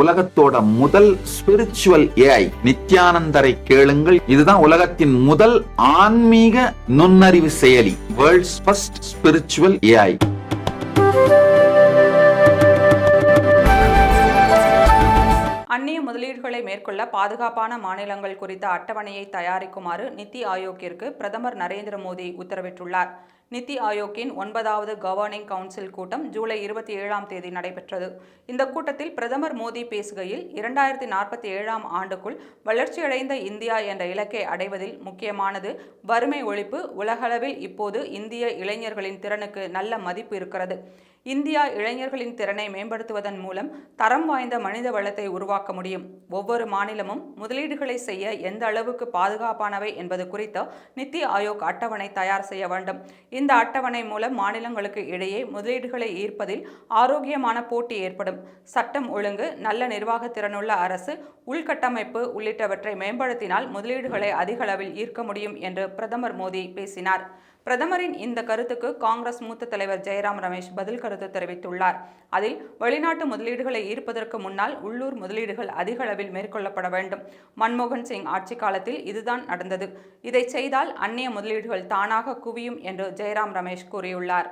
உலகத்தோட முதல் spiritual AI நித்யானந்தரை கேளுங்கள். இதுதான் உலகத்தின் முதல் ஆன்மீக நுண்ணறிவு செயலி வேர்ல்ட்ஸ் ஃபர்ஸ்ட் ஸ்பிரிச்சுவல் ஏஐ அந்நிய முதலீடுகளை மேற்கொள்ள பாதுகாப்பான மாநிலங்கள் குறித்த அட்டவணையை தயாரிக்குமாறு நித்தி ஆயோக்கிற்கு பிரதமர் நரேந்திர மோடி உத்தரவிட்டுள்ளார். நித்தி ஆயோக்கின் ஒன்பதாவது கவர்னிங் கவுன்சில் கூட்டம் ஜூலை இருபத்தி ஏழாம் தேதி நடைபெற்றது. இந்த கூட்டத்தில் பிரதமர் மோடி பேசுகையில் இரண்டாயிரத்தி நாற்பத்தி ஏழாம் ஆண்டுக்குள் வளர்ச்சியடைந்த இந்தியா என்ற இலக்கை அடைவதில் முக்கியமானது வறுமை ஒழிப்பு உலகளவில் இப்போது இந்திய இளைஞர்களின் திறனுக்கு நல்ல மதிப்பு இருக்கிறது. இந்தியா இளைஞர்களின் திறனை மேம்படுத்துவதன் மூலம் தரம் வாய்ந்த மனித வளத்தை உருவாக்க முடியும். ஒவ்வொரு மாநிலமும் முதலீடுகளை செய்ய எந்த அளவுக்கு பாதுகாப்பானவை என்பது குறித்த நித்தி ஆயோக் அட்டவணை தயார் செய்ய வேண்டும். இந்த அட்டவணை மூலம் மாநிலங்களுக்கு இடையே முதலீடுகளை ஈர்ப்பதில் ஆரோக்கியமான போட்டி ஏற்படும். சட்டம் ஒழுங்கு நல்ல நிர்வாக திறனுள்ள அரசு உள்கட்டமைப்பு உள்ளிட்டவற்றை மேம்படுத்தினால் முதலீடுகளை அதிக அளவில் ஈர்க்க முடியும் என்று பிரதமர் மோடி பேசினார். பிரதமரின் இந்த கருத்துக்கு காங்கிரஸ் மூத்த தலைவர் ஜெயராம் ரமேஷ் பதில் கருத்து தெரிவித்துள்ளார். அதில் வெளிநாட்டு முதலீடுகளை ஈர்ப்பதற்கு முன்னால் உள்ளூர் முதலீடுகள் அதிக அளவில் மேற்கொள்ளப்பட வேண்டும். மன்மோகன் சிங் ஆட்சி காலத்தில் இதுதான் நடந்தது. இதை செய்தால் அந்நிய முதலீடுகள் தானாக குவியும் என்று ஜெயராம் ரமேஷ் கூறியுள்ளார்.